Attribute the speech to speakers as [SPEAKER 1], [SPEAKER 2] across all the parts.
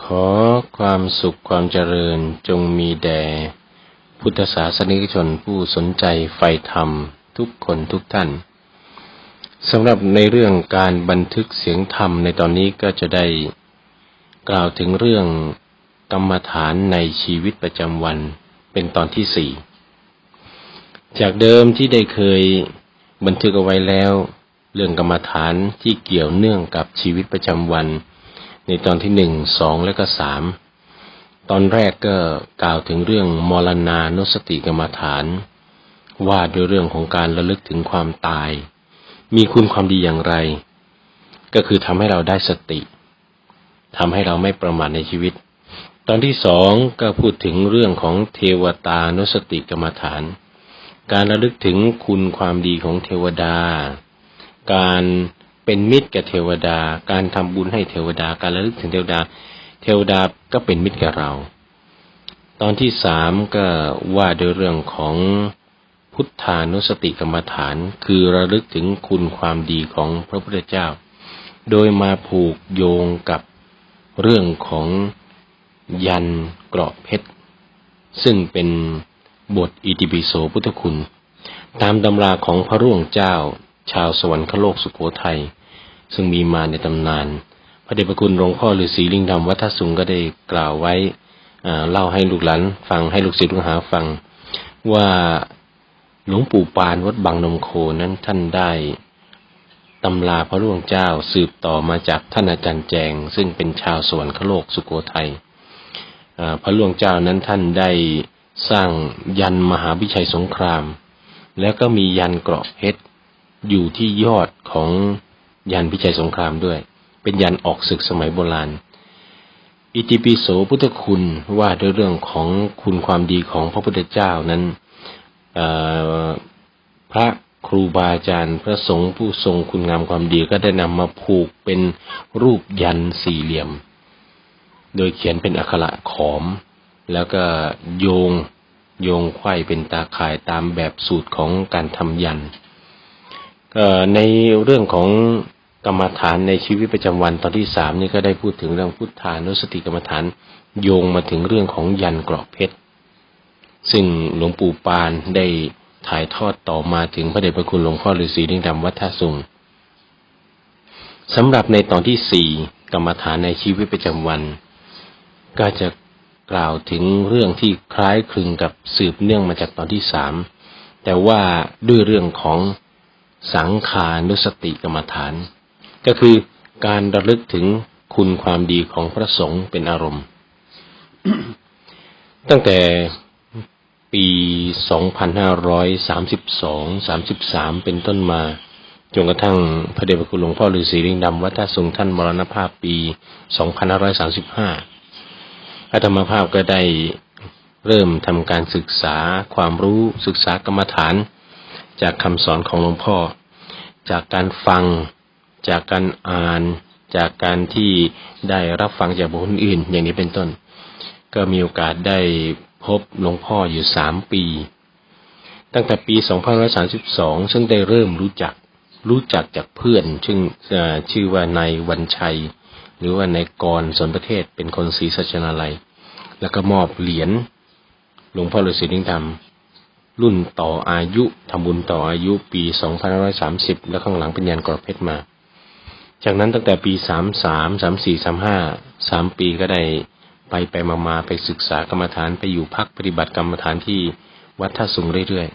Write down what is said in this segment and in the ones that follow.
[SPEAKER 1] ขอความสุขความเจริญจงมีแด่พุทธศาสนิกชนผู้สนใจใฝ่ธรรมทุกคนทุกท่านสำหรับในเรื่องการบันทึกเสียงธรรมในตอนนี้ก็จะได้กล่าวถึงเรื่องกรรมฐานในชีวิตประจำวันเป็นตอนที่สี่จากเดิมที่ได้เคยบันทึกเอาไว้แล้ว เรื่องกรรมฐานที่เกี่ยวเนื่องกับชีวิตประจำวัน ในตอนที่หนึ่งสองและก็สามตอนแรกก็กล่าวถึงเรื่องมรณานุสติกรรมฐาน ว่าด้วยเรื่องของการระลึกถึงความตาย มีคุณความดีอย่างไร ก็คือทำให้เราได้สติทำให้เราไม่ประมาทในชีวิต ตอนที่สองก็พูดถึงเรื่องของเทวตานุสติกรรมฐาน การระลึกถึงคุณความดีของเทวดา การ เป็นมิตรกับเทวดา การทำบุญให้เทวดา การระลึกถึงเทวดา เทวดาก็เป็นมิตรกับเรา ตอนที่สามก็ว่าโดยเรื่องของพุทธานุสติกรรมฐาน คือระลึกถึงคุณความดีของพระพุทธเจ้า โดยมาผูกโยงกับเรื่องของยันเกราะเพชร ซึ่งเป็นบทอิติปิโสพุทธคุณ ตามตำราของพระร่วงเจ้า ชาวสวรรคโลกสุโขทัย ซึ่งมีมาในตำนาน พระเดชพระคุณหลวงพ่อฤาษีลิงดำวัฒสุงก็ได้กล่าวไว้เล่าให้ลูกหลานฟังให้ลูกศิษย์ลูกหาฟัง ว่าหลวงปู่ปานวัดบางนมโคนั้นท่านได้ตำราพระร่วงเจ้าสืบต่อมาจากท่านอาจารย์แจง ซึ่งเป็นชาวสวรรคโลกสุโขทัยพระร่วงเจ้านั้นท่านได้สร้างยันมหาวิชัยสงคราม แล้วก็มียันเกราะเพชรอยู่ที่ยอดของ ยันพิชัยสงครามด้วย เป็นยันออกศึกสมัยโบราณ อิติปิโสพุทธคุณว่าด้วยเรื่องของคุณความดีของพระพุทธเจ้านั้นพระครูบาอาจารย์พระสงฆ์ผู้ทรงคุณงามความดีก็ได้นำมาผูกเป็นรูปยันสี่เหลี่ยม โดยเขียนเป็นอักขระขอม แล้วก็โยงโยงไข่เป็นตาข่ายตามแบบสูตรของการทำยัน ในเรื่องของกรรมฐานในชีวิตประจำวันตอนที่สามนี่ก็ได้พูดถึงเรื่องพุทธานุสติกรรมฐานโยงมาถึงเรื่องของยันกรอบเพชรซึ่งหลวงปู่ปานได้ถ่ายทอดต่อมาถึงพระเดชพระคุณหลวงพ่อฤาษีลิงดำวัฒสุงสำหรับในตอนที่สี่กรรมฐานในชีวิตประจำวัน ก็จะกล่าวถึงเรื่องที่คล้ายคลึงกับสืบเนื่องมาจากตอนที่สามแต่ว่าด้วยเรื่องของ สังขานุสติกรรมฐาน ก็คือการระลึกถึงคุณความดีของพระสงฆ์เป็นอารมณ์ ตั้งแต่ปี 2532 33 เป็นต้นมา จนกระทั่งพระเดชพระคุณหลวงพ่อฤาษีลิงดำวัดท่าทรงท่านมรณภาพปี 2535 อาตมาภาพก็ได้เริ่มทำการศึกษาความรู้ศึกษากรรมฐาน จากคำสอนของหลวงพ่อ จากการฟัง จากการอ่าน จากการที่ได้รับฟังจากบุคคลอื่น อย่างนี้เป็นต้น ก็มีโอกาสได้พบหลวงพ่ออยู่สามปี ตั้งแต่ปี2532 ซึ่งได้เริ่มรู้จักรู้จักจากเพื่อน ซึ่งชื่อว่านายวันชัย หรือว่านายกรสนประเทศเป็นคนศรีสัชนาลัย แล้วก็มอบเหรียญหลวงพ่อฤาษีนิ่งดำรุ่ รุ่นต่ออายุทำบุญต่ออายุปี2530แล้วข้างหลังเป็นยันกรอบเพชรมา จากนั้นตั้งแต่ปี33 34 35 3ปีก็ได้ไปไปมามาไปศึกษากรรมฐานไปอยู่พักปฏิบัติกรรมฐานที่วัดท่าสุงเรื่อย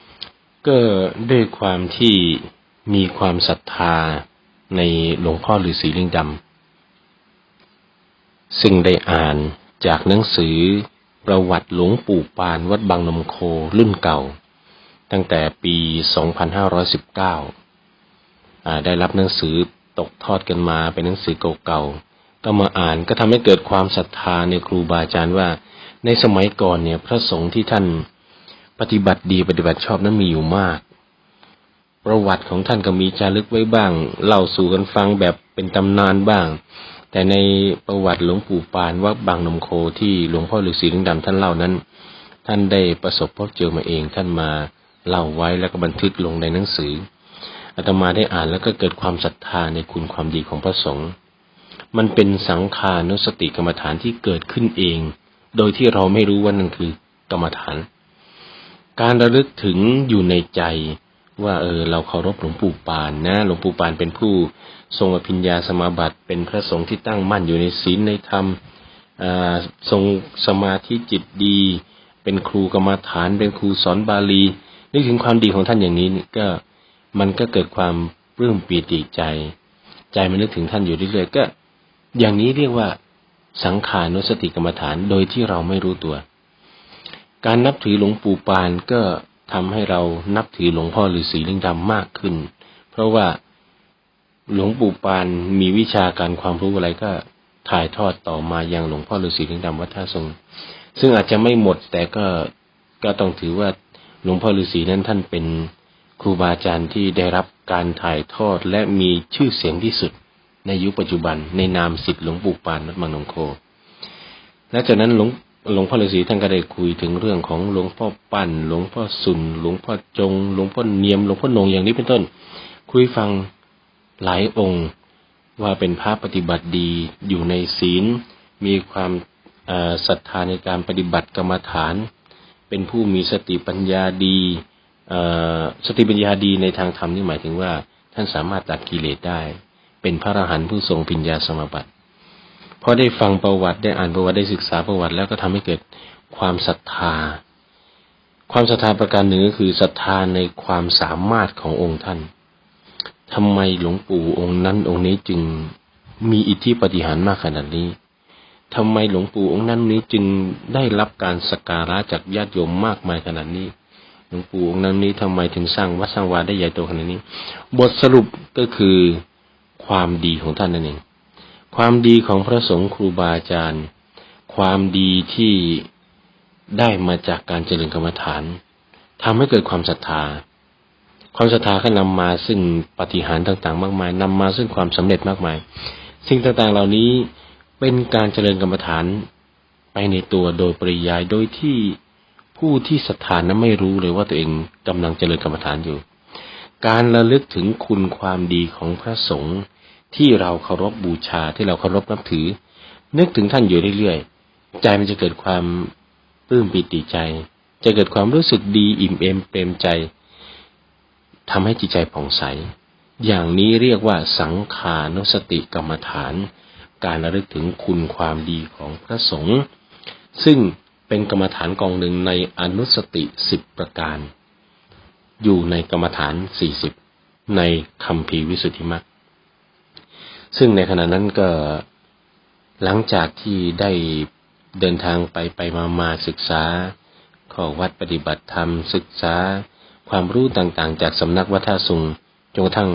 [SPEAKER 1] ๆ ก็ด้วยความที่มีความศรัทธาในหลวงพ่อฤาษีลิงดำซึ่งได้อ่านจากหนังสือ ประวัติหลวงปู่ปานวัดบางนมโครุ่นเก่า ตั้งแต่ปี 2519 ได้รับหนังสือตกทอดกันมาเป็นหนังสือเก่าๆ ก็มาอ่านก็ทำให้เกิดความศรัทธาในครูบาอาจารย์ว่า ในสมัยก่อนเนี่ยพระสงฆ์ที่ท่านปฏิบัติดีปฏิบัติชอบนั้นมีอยู่มาก ประวัติของท่านก็มีจารึกไว้บ้าง เล่าสู่กันฟังแบบเป็นตำนานบ้าง แต่ในประวัติหลวงปู่ปานวัดบางนมโคที่หลวงพ่อฤาษีลิงดำท่านเล่านั้น ท่านได้ประสบพบเจอมาเองท่านมาเล่าไว้แล้วก็บันทึกลงในหนังสืออาตมาได้อ่านแล้วก็เกิดความศรัทธาในคุณความดีของพระสงฆ์มันเป็นสังขานุสติกรรมฐานที่เกิดขึ้นเอง โดยที่เราไม่รู้ว่านั่นคือกรรมฐาน การระลึกถึงอยู่ในใจ ว่าเออเราเคารพหลวงปู่ปานนะหลวงปู่ปานเป็นผู้ทรงอภิญญาสมาบัติ เป็นพระสงฆ์ที่ตั้งมั่นอยู่ในศีลในธรรมทรงสมาธิจิตดี เป็นครูกรรมฐาน เป็นครูสอนบาลีนึกถึงความดีของท่านอย่างนี้ก็มันก็เกิดความปลื้มปีติใจ ใจมันนึกถึงท่านอยู่เรื่อยๆก็ อย่างนี้เรียกว่าสังขานุสติกรรมฐานโดยที่เราไม่รู้ตัว การนับถือหลวงปู่ปานก็ ทำให้เรานับถือหลวงพ่อฤาษีลิงดำมากขึ้น เพราะว่าหลวงปู่ปานมีวิชาการความรู้อะไรก็ถ่ายทอดต่อมายังหลวงพ่อฤาษีลิงดำวัดท่าทรง ซึ่งอาจจะไม่หมดแต่ก็ก็ต้องถือว่าหลวงพ่อฤาษีนั้นท่านเป็นครูบาอาจารย์ที่ได้รับการถ่ายทอดและมีชื่อเสียงที่สุด ในยุคปัจจุบันในนามสิทธิหลวงปู่ปานวัดบางหนองโคและจากนั้นหลวง หลวงพ่อฤาษีท่านก็ได้คุยถึงเรื่องของหลวงพ่อปั้น หลวงพ่อสุน หลวงพ่อจง หลวงพ่อเนียม หลวงพ่อนงอย่างนี้เป็นต้น คุยฟังหลายองค์ว่าเป็นพระปฏิบัติดีอยู่ในศีล มีความศรัทธาในการปฏิบัติกรรมฐาน เป็นผู้มีสติปัญญาดีสติปัญญาดีในทางธรรมนี่หมายถึงว่า ท่านสามารถตัดกิเลสได้ เป็นพระอรหันต์ผู้ทรงปัญญาสมบัติ พอได้ฟังประวัติได้อ่านประวัติได้ศึกษาประวัติ แล้วก็ทำให้เกิดความศรัทธา ความศรัทธาประการหนึ่งก็คือศรัทธาในความสามารถขององค์ท่านทำไมหลวงปู่องค์นั้นองค์นี้จึงมีอิทธิปฏิหารมากขนาดนี้ทำไมหลวงปู่องค์นั้นนี้จึงได้รับการสักการะจากญาติโยมมากมายขนาดนี้ หลวงปู่องค์นั้นนี้ทำไมถึงสร้างวัดสร้างวาได้ใหญ่โตขนาดนี้ บทสรุปก็คือความดีของท่านนั่นเอง ความดีของพระสงฆ์ครูบาอาจารย์ ความดีที่ได้มาจากการเจริญกรรมฐานทำให้เกิดความศรัทธา ความศรัทธาก็นำมาซึ่งปฏิหารต่างๆ มากมายนำมาซึ่งความสำเร็จมากมาย สิ่งต่างๆเหล่านี้เป็นการเจริญกรรมฐานไปในตัวโดยปริยายโดยที่ผู้ที่ศรัทธานั้นไม่รู้เลยว่าตัวเองกำลังเจริญกรรมฐานอยู่ การระลึกถึงคุณความดีของพระสงฆ์ ที่เราเคารพบูชาที่เราเคารพนับถือ นึกถึงท่านอยู่เรื่อยๆ ใจมันจะเกิดความปลื้มปิติใจ จะเกิดความรู้สึกดีอิ่มเอมเปรมใจทำให้จิตใจผ่องใส อย่างนี้เรียกว่าสังขานุสติกรรมฐาน การระลึกถึงคุณความดีของพระสงฆ์ซึ่งเป็นกรรมฐานกองหนึ่งในอนุสติสิบประการ อยู่ในกรรมฐานสี่สิบในคำพีวิสุทธิมรรค ซึ่งในขณะนั้นก็หลังจากที่ได้เดินทางไปไปมามาศึกษาข้อวัดปฏิบัติธรรม ศึกษาความรู้ต่างๆ จากสำนักวัดท่าสุงจนกระทั่ง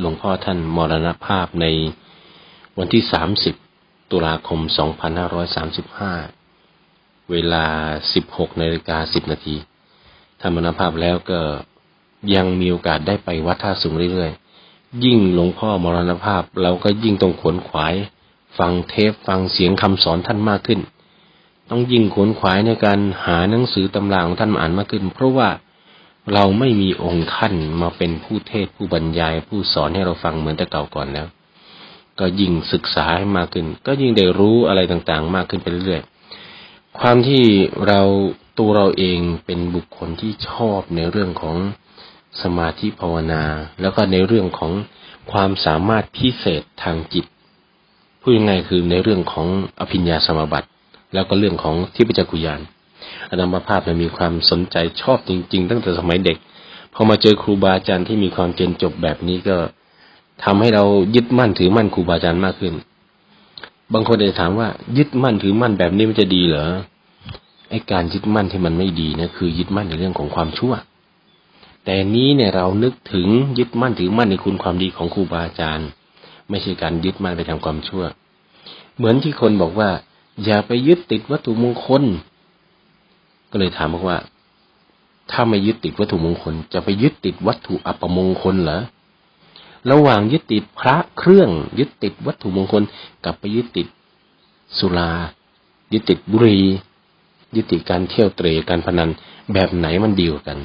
[SPEAKER 1] หลวงพ่อท่านมรณภาพในวันที่ 30 ตุลาคม 2535 เวลา 16นาฬิกา10 นาทีท่านมรณภาพแล้วก็ยังมีโอกาสได้ไปวัดท่าสุงเรื่อยๆ ยิ่งหลวงพ่อมรณภาพ เราก็ยิ่งต้องขวนขวาย ฟังเทปฟังเสียงคำสอนท่านมากขึ้น ต้องยิ่งขวนขวายในการหาหนังสือตำราของท่านมาอ่านมากขึ้น เพราะว่าเราไม่มีองค์ท่านมาเป็นผู้เทศผู้บรรยาย ผู้สอนให้เราฟังเหมือนแต่เก่าก่อนแล้ว ก็ยิ่งศึกษาให้มากขึ้น ก็ยิ่งได้รู้อะไรต่างๆ มากขึ้นไปเรื่อยๆความที่เราตัวเราเองเป็นบุคคลที่ชอบในเรื่องของ สมาธิภาวนา แล้วก็ในเรื่องของความสามารถพิเศษทางจิตพูดยังไงคือในเรื่องของอภิญญาสมาบัติ แล้วก็เรื่องของที่ปจักกุยานอาตมาภาพเนี่ยมีความสนใจชอบจริง ๆ ตั้งแต่สมัยเด็กพอมาเจอครูบาอาจารย์ที่มีความเจนจบแบบนี้ก็ทำให้เรายึดมั่นถือมั่นครูบาอาจารย์มากขึ้น บางคนอาจจะถามว่า ยึดมั่นถือมั่นแบบนี้มันจะดีเหรอไอการยึดมั่นที่มันไม่ดีนี่ยคือยึดมั่นในเรื่องของความชั่ว แต่นี้เนี่ยเรานึกถึงยึดมั่นถือมั่นในคุณความดีของครูบาอาจารย์ ไม่ใช่การยึดมั่นไปทำความชั่ว เหมือนที่คนบอกว่า อย่าไปยึดติดวัตถุมงคล ก็เลยถามบอกว่า ถ้าไม่ยึดติดวัตถุมงคล จะไปยึดติดวัตถุอัปมงคลเหรอระหว่างยึดติดพระเครื่องยึดติดวัตถุมงคลกับไปยึดติดสุรายึดติดบุหรี่ยึดติดการเที่ยวเตร่การพนันแบบไหนมันดีกว่ากัน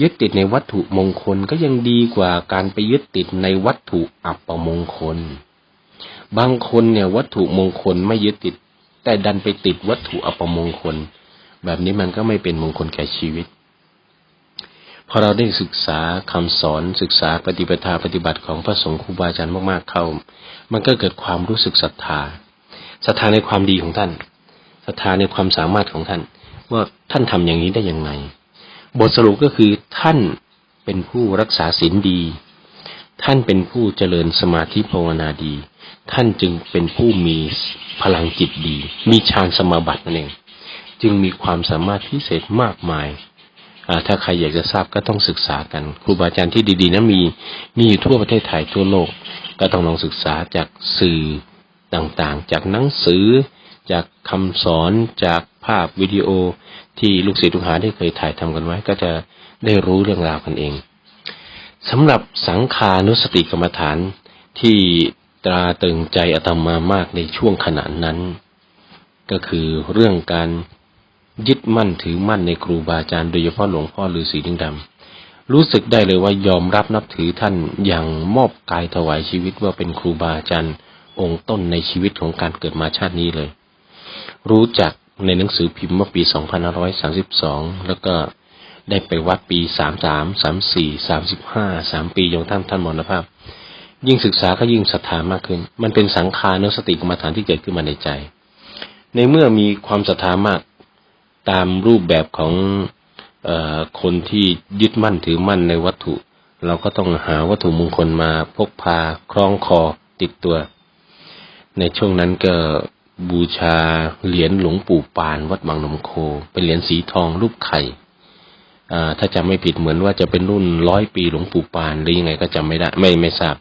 [SPEAKER 1] ยึดติดในวัตถุมงคลก็ยังดีกว่าการไปยึดติดในวัตถุอัปมงคล บางคนเนี่ยวัตถุมงคลไม่ยึดติด แต่ดันไปติดวัตถุอัปมงคล แบบนี้มันก็ไม่เป็นมงคลแก่ชีวิต พอเราได้ศึกษาคำสอนศึกษาปฏิปทาปฏิบัติของพระสงฆ์ครูบาอาจารย์มากๆเข้า มันก็เกิดความรู้สึกศรัทธาศรัทธาในความดีของท่านศรัทธาในความสามารถของท่าน ว่าท่านทำอย่างนี้ได้ยังไง บทสรุปก็คือท่านเป็นผู้รักษาศีลดี ท่านเป็นผู้เจริญสมาธิภาวนาดี ท่านจึงเป็นผู้มีพลังจิตดี มีฌานสมาบัตินั่นเอง จึงมีความสามารถพิเศษมากมาย ถ้าใครอยากจะทราบก็ต้องศึกษากัน ครูบาอาจารย์ที่ดีๆนะมี มีอยู่ทั่วประเทศไทยทั่วโลก ก็ต้องลองศึกษาจากสื่อต่างๆ จากหนังสือ จากคำสอน จาก ภาพวิดีโอที่ลูกศิษย์ลูกหาได้เคยถ่ายทำกันไว้ ก็จะได้รู้เรื่องราวกันเองสำหรับสังขานุสติกรรมฐานที่ตราตึงใจอาตมามากในช่วงขณะนั้น ก็คือเรื่องการยึดมั่นถือมั่นในครูบาอาจารย์โดยเฉพาะหลวงพ่อฤาษีดิงดำรู้สึกได้เลยว่ายอมรับนับถือท่านอย่างมอบกายถวายชีวิตว่าเป็นครูบาอาจารย์องค์ต้นในชีวิตของการเกิดมาชาตินี้เลย รู้จัก ในหนังสือพิมพ์เมื่อปี 2532 แล้วก็ได้ไปวัดปี 33 34 35 3 ปีจนท่านท่านมรณภาพ ยิ่งศึกษาก็ยิ่งศรัทธามากขึ้น มันเป็นสังขารนสติกรรมฐานที่เกิดขึ้นมาในใจ ในเมื่อมีความศรัทธามากตามรูปแบบของอคนที่ยึดมั่นถือมั่นในวัตถุ เราก็ต้องหาวัตถุมงคลมาพกพาคล้องคอติดตัว ในช่วงนั้นก็ บูชาเหรียญหลวงปู่ปานวัดบางนมโค เป็นเหรียญสีทองรูปไข่ถ้าจำไม่ผิดเหมือนว่าจะเป็นรุ่นร้อยปีหลวงปู่ปานหรือยังไงก็จำไม่ได้ ไม่ไม่ทราบ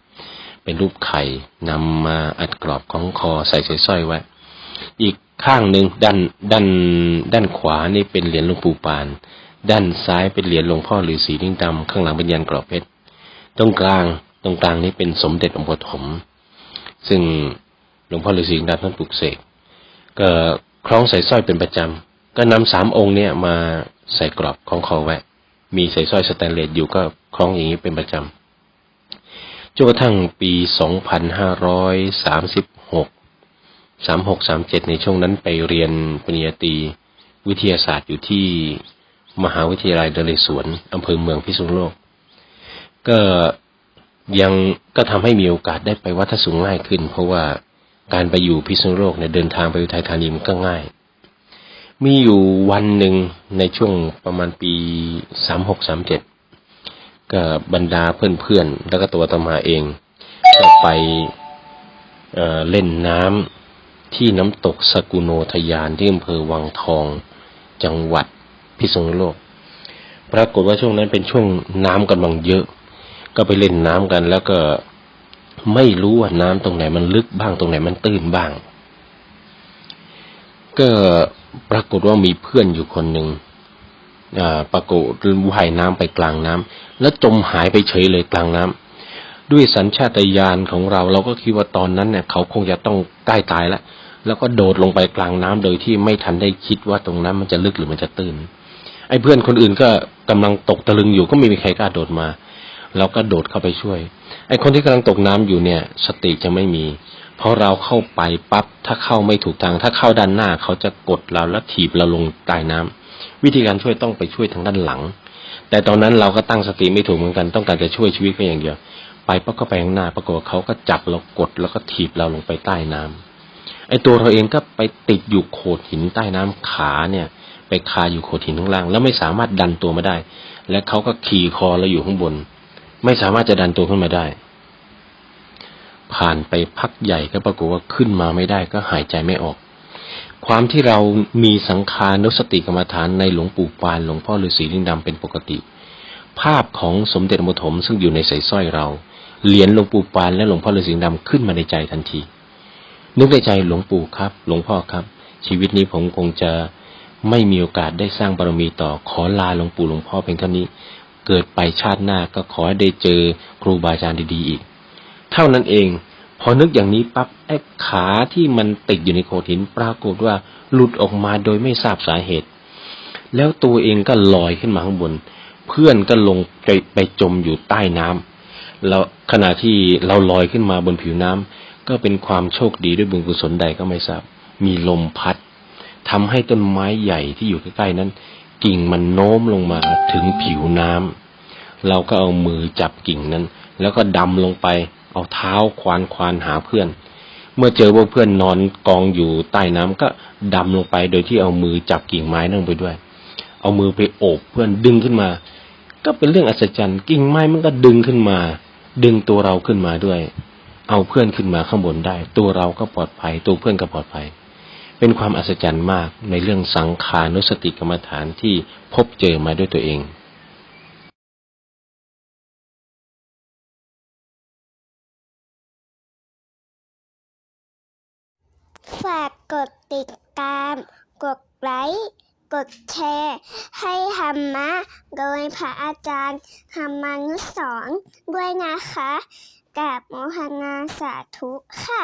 [SPEAKER 1] เป็นรูปไข่นำมาอัดกรอบของคอใส่สร้อยไว้ อีกข้างหนึ่งด้านด้านด้านขวานี่เป็นเหรียญหลวงปู่ปาน ด้านซ้ายเป็นเหรียญหลวงพ่อฤาษีนิ่งดำข้างหลังเป็นยันกรอบเพชรตรงกลางตรงกลางนี้เป็นสมเด็จองค์ปฐมซึ่ง ลวงพ่อฤาษีดำท่านปลุกเสกก็คล้องใส่สร้อยเป็นประจำ ก็นำสามองค์เนี่ยมาใส่กรอบของคอไว้ มีใส่สร้อยสแตนเลสอยู่ก็คล้องอย่างนี้เป็นประจำจนกระทั่งปี 2536 36 37 ในช่วงนั้นไปเรียนปริญญาตรีวิทยาศาสตร์อยู่ที่มหาวิทยาลัยเดลสวนอำเภอเมืองพิษณุโลก ก็ยังก็ทำให้มีโอกาสได้ไปวัดทสุงง่ายขึ้น เพราะว่า การไปอยู่พิษณุโลกเนี่ยเดินทางไปอุทัยธานีมันก็ง่าย มีอยู่วันหนึ่งในช่วงประมาณปีสามหกสามเจ็ดก็บรรดาเพื่อนๆ แล้วก็ตัวตมาเอง ก็ไปเเล่นน้ำที่น้ำตกสกุโนทยานที่อำเภอวังทอง จังหวัดพิษณุโลก ปรากฏว่าช่วงนั้นเป็นช่วงน้ำกำลังเยอะ ก็ไปเล่นน้ำกันแล้วก็ ไม่รู้ว่าน้ำตรงไหนมันลึกบ้างตรงไหนมันตื้นบ้าง ก็ปรากฏว่ามีเพื่อนอยู่คนหนึ่งปรากฏว่ายน้ำไปกลางน้ำแล้วจมหายไปเฉยเลยกลางน้ำด้วยสัญชาตญาณของเรา เราก็คิดว่าตอนนั้นเนี่ย เขาคงจะต้องใกล้ตายแล้วแล้วก็โดดลงไปกลางน้ำโดยที่ไม่ทันได้คิดว่าตรงนั้นมันจะลึกหรือมันจะตื้นไอ้เพื่อนคนอื่นก็กำลังตกตะลึงอยู่ก็ไม่มีใครกล้าโดดมา เราก็โดดเข้าไปช่วย ไอ้คนที่กำลังตกน้ำอยู่เนี่ย สติจะไม่มี เพอเราเข้าไปปั๊บถ้าเข้าไม่ถูกทาง ถ้าเข้าด้านหน้าเขาจะกดเราแล้วถีบเราลงใต้น้ำวิธีการช่วยต้องไปช่วยทางด้านหลัง แต่ตอนนั้นเราก็ตั้งสติไม่ถูกเหมือนกันต้องการจะช่วยชีวิตเพียงอย่างเดียว ไปปั๊บก็ไปข้างหน้าปรากฏเขาก็จับเรากดแล้วก็ถีบเราลงไปใต้น้ำไอ้ตัวเราเองก็ไปติดอยู่โขดหินใต้น้ำขาเนี่ย ไปคาอยู่โขดหินข้างล่าง แล้วไม่สามารถดันตัวมาได้ และเขาก็ขี่คอเราอยู่ข้างบน ไม่สามารถจะดันตัวขึ้นมาได้ ผ่านไปพักใหญ่ก็ปรากฏว่าขึ้นมาไม่ได้ก็หายใจไม่ออก ความที่เรามีสังขารนุสติกรรมฐานในหลวงปู่ปานหลวงพ่อฤาษีลิงดำเป็นปกติ ภาพของสมเด็จมุถมซึ่งอยู่ในใส่สร้อยเรา เหรียญหลวงปู่ปานและหลวงพ่อฤาษีดำขึ้นมาในใจทันที นึกในใจหลวงปู่ครับ หลวงพ่อครับ ชีวิตนี้ผมคงจะไม่มีโอกาสได้สร้างบารมีต่อขอลาหลวงปู่หลวงพ่อเพียงเท่านี้ เกิดไปชาติหน้าก็ขอให้ได้เจอครูบาอาจารย์ดีๆอีก เท่านั้นเอง พอนึกอย่างนี้ปั๊บไอ้ขาที่มันติดอยู่ในโขดหินปรากฏว่าหลุดออกมาโดยไม่ทราบสาเหตุ แล้วตัวเองก็ลอยขึ้นมาข้างบน เพื่อนก็ลงไปไปจมอยู่ใต้น้ำแล้วขณะที่เราลอยขึ้นมาบนผิวน้ำก็เป็นความโชคดีด้วยบุญกุศลใดก็ไม่ทราบ มีลมพัดทำให้ต้นไม้ใหญ่ที่อยู่ใกล้ๆนั้น กิ่งมันโน้มลงมาถึงผิวน้ำเราก็เอามือจับกิ่งนั้น แล้วก็ดำลงไป เอาเท้าควานควานหาเพื่อน เมื่อเจอว่าเพื่อนนอนกองอยู่ใต้น้ำก็ดำลงไป โดยที่เอามือจับกิ่งไม้นั่งไปด้วย เอามือไปโอบเพื่อนดึงขึ้นมา ก็เป็นเรื่องอัศจรรย์ กิ่งไม้มันก็ดึงขึ้นมา ดึงตัวเราขึ้นมาด้วย เอาเพื่อนขึ้นมาข้างบนได้ ตัวเราก็ปลอดภัย ตัวเพื่อนก็ปลอดภัย เป็นความอัศจรรย์มากในเรื่องสังขานุสติกรรมฐานที่พบเจอมาด้วยตัวเอง
[SPEAKER 2] ฝากกดติดตาม กดไลค์ กดแชร์ ให้ธรรมะ โดยพระอาจารย์ธรรมานุสรณ์ด้วยนะคะกราบโมทนาสาธุค่ะ